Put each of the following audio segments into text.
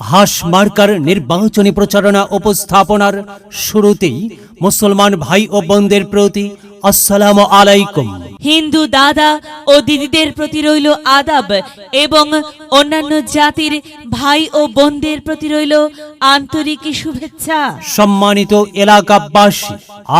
হাস marker নির্বাচনী প্রচারণা উপস্থাপনার শুরুতেই মুসলমান ভাই ও বোনদের প্রতি আসসালামু আলাইকুম। হিন্দু দাদা ও দিদিদের প্রতি রইল আদাব এবং অন্যান্য জাতির ভাই ও বোনদের প্রতি রইল আন্তরিক শুভেচ্ছা। সম্মানিত এলাকাবাসী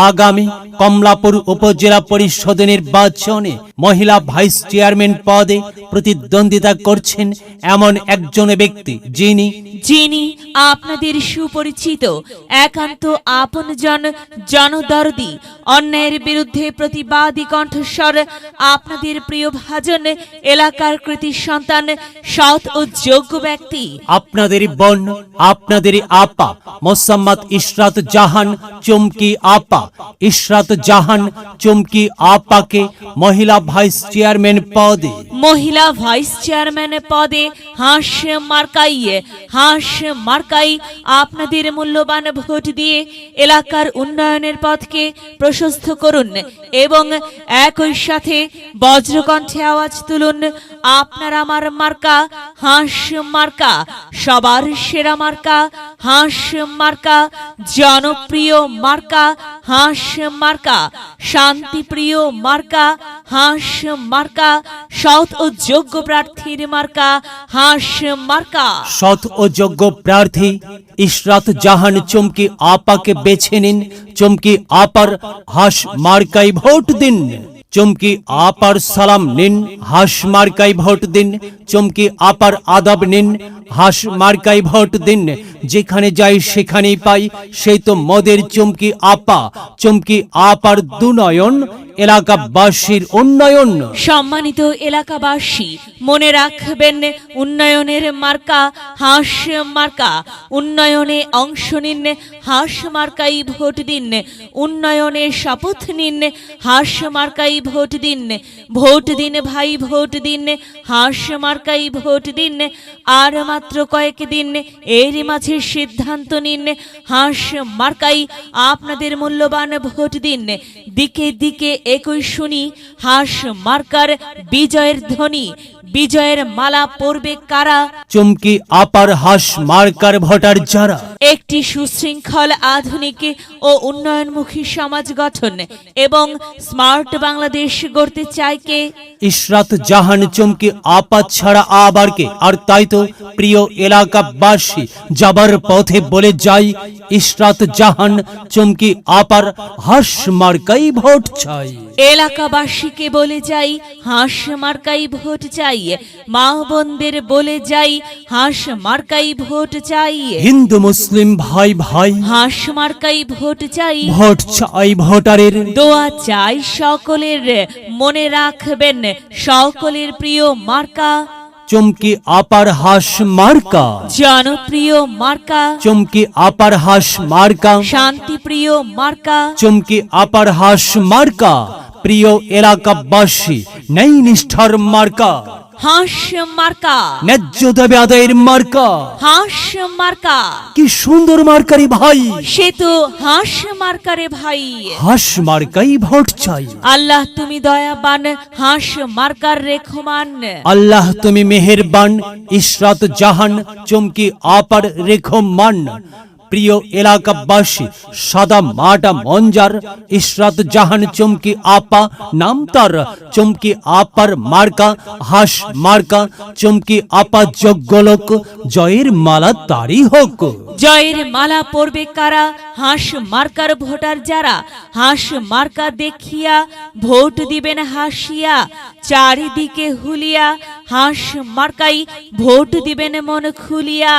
আগামী কমলাপুর উপজেলা পরিষদ নির্বাচনে মহিলা ভাইস চেয়ারম্যান পদে প্রতিদ্বন্দ্বিতা করছেন এমন একজন ব্যক্তি যিনি যিনি আপনাদের সুপরিচিত একান্ত আপনজন জনদরদি অন্যায়ের বিরুদ্ধে প্রতিবাদী কণ্ঠস্বর আপনাদের প্রিয় ভাজন এলাকার কৃতি সন্তান সৎ ও যোগ্য ব্যক্তি। আপনাদের বোন আপনাদের আপা মোসাম্মদ ইশরাত জাহান চুমকি আপা। ইশরাত জাহান চুমকি আপাকে মহিলা ভাইস চেয়ারম্যান পদে। মহিলা ভাইস চেয়ারম্যান পদে হাঁস মার্কাই হাঁস মার্কাই আপনাদের মূল্যবান ভোট দিয়ে এলাকার উন্নয়নের পথকে প্রশস্ত করুন এবং একই সাথে বজ্রকণ্ঠে আওয়াজ তুলুন। আপনার আমার মার্কা, হাঁস মার্কা, সবার সেরা মার্কা, হাঁস মার্কা, জনপ্রিয় মার্কা, হাঁস মার্কা, শান্তিপ্রিয় মার্কা, হাঁস মার্কা, সৎ ও যোগ্য প্রার্থীর মার্কা, হাঁস মার্কা। সৎ ও যোগ্য প্রার্থী, ইশরাত জাহান চমকি আপাকে বেছে নিন, চমকি আপার হাস মার্কাই ভোট দিন। চমকি আপার সালাম নিন হাসমার্কাই ভোট দিন চমকি আপার আদাব নিন হাস মার্কাই ভোট দিন, যেখানে যাই সেখানেই পাই। সেই তো মদের চমকি আপা, চমকি আপার দুনয়ন, এলাকাবাসীর উন্নয়ন। সম্মানিত এলাকাবাসী, মনে রাখবেন, উন্নয়নের মার্কা, হাঁস মার্কা। উন্নয়নে অংশ নিন, হাঁস মার্কাই ভোট দিন। উন্নয়নে শপথ নিন, হাঁস মার্কাই ভোট দিন। ভোট দিন ভাই, ভোট দিন, হাঁস মার্কাই ভোট দিন। আর মাত্র কয়েকদিন এর মাঝে সিদ্ধান্ত নিন, হাঁস মার্কাই আপনাদের মূল্যবান ভোট দিন। দিকে দিকে একই শুনি, হাঁস মার্কার বিজয়ের ধ্বনি। বিজয়ের মালা পরবে কারা? চমকি আপার হাস মার্কার ভোটার যারা? একটি সুশৃঙ্খল আধুনিক ও উন্নয়নমুখী সমাজ গঠন এবং স্মার্ট বাংলাদেশ গড়তে চায় কে? ইশরাত জাহান চমকি আপা ছাড়া আবার কে? আর তাই তো প্রিয় এলাকাবাসী যাবার পথে বলে যাই ইশরাত জাহান চমকি আপার হাস মার্কাই ভোট চাই। এলাকাবাসীকে বলে যাই হাঁস মার্কাই ভোট চাই। মা বোনদের বলে যাই হাঁস মার্কাই ভোট চাই হিন্দু মুসলিম ভাই ভাই। হাঁস মার্কাই ভোট চাই। ভোট চাই ভোটারের। দোয়া চাই সকলের মনে রাখবেন সকলের প্রিয় মার্কা। চমকি আপার হাস মার্কা। জনপ্রিয় মার্কা। চমকি আপার হাস মার্কা। শান্তিপ্রিয় মার্কা। চমকি আপার হাস মার্কা। প্রিয় এলাকাবাসী নেই নিষ্ঠার মার্কা। হাঁস মার্কা ন্যায্য দাবি আদায়ের মার্কা। হাঁস মার্কা কি সুন্দর মার্কারি ভাই। সে তো হাঁস মার্কারে ভাই। হাস মার্কাই ভোট চাই। আল্লাহ তুমি দয়াবান হাঁস মার্কার রেখমান। আল্লাহ তুমি মেহেরবান ইশরাত জাহান চমকি আপার রেখো মান প্রিয় এলাকাবাসী, সাদা মাটা মঞ্জার, ইশরাত জাহান চমকি আপা নাম তার, চমকি আপার মার্কা, হাস মার্কা, চমকি আপা যোগ্য লোক, জয়ের মালা তারই হোক। জয়ের মালা পরবে কারা? হাঁস মার্কার ভোটার যারা? হাঁস মার্কা দেখিয়া ভোট দিবেন হাসিয়া, চারিদিকে হুলিয়া, হাঁস মার্কাই ভোট দিবেন মন খুলিয়া।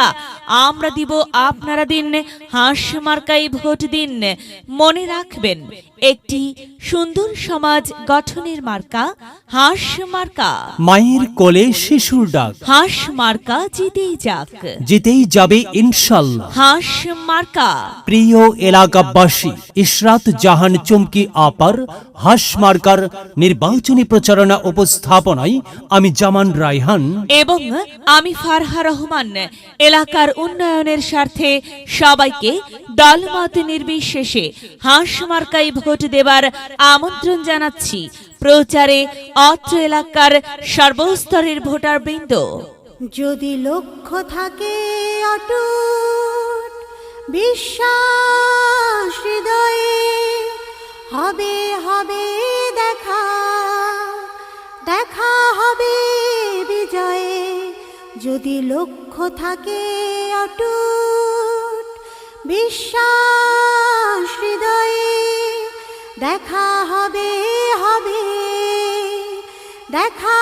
আমরা দিব আপনারা দিন হাঁস মার্কাই ভোট দিন। মনে রাখবেন একটি সুন্দর সমাজ গঠনের মার্কা হাঁস মার্কা। মায়ের কোলে শিশুর ডাক। হাঁস মার্কা জিতেই যাক। জিতেই যাবে ইনশাল্লাহ। হাঁস মার্কা। প্রিয় এলাকাবাসী ইশরাত জাহান চমকি আপার হাস মার্কার নির্বাচনী প্রচারণা উপস্থাপনায় আমি জামান রায়হান। এবং আমি ফারহা রহমান এলাকার উন্নয়নের স্বার্থে সবাইকে দলমত নির্বিশেষে হাঁস মার্কাই ভোট দেবার আমন্ত্রণ জানাচ্ছি প্রচারে অত্র এলাকার সর্বস্তরের ভোটারবৃন্দ। যদি লক্ষ্য থাকে বিশ্বাস হৃদয়ে হবে হবে দেখা দেখা হবে যদি লক্ষ্য থাকে অটুট বিশ্বাস হৃদয়ে দেখা হবে হবে দেখা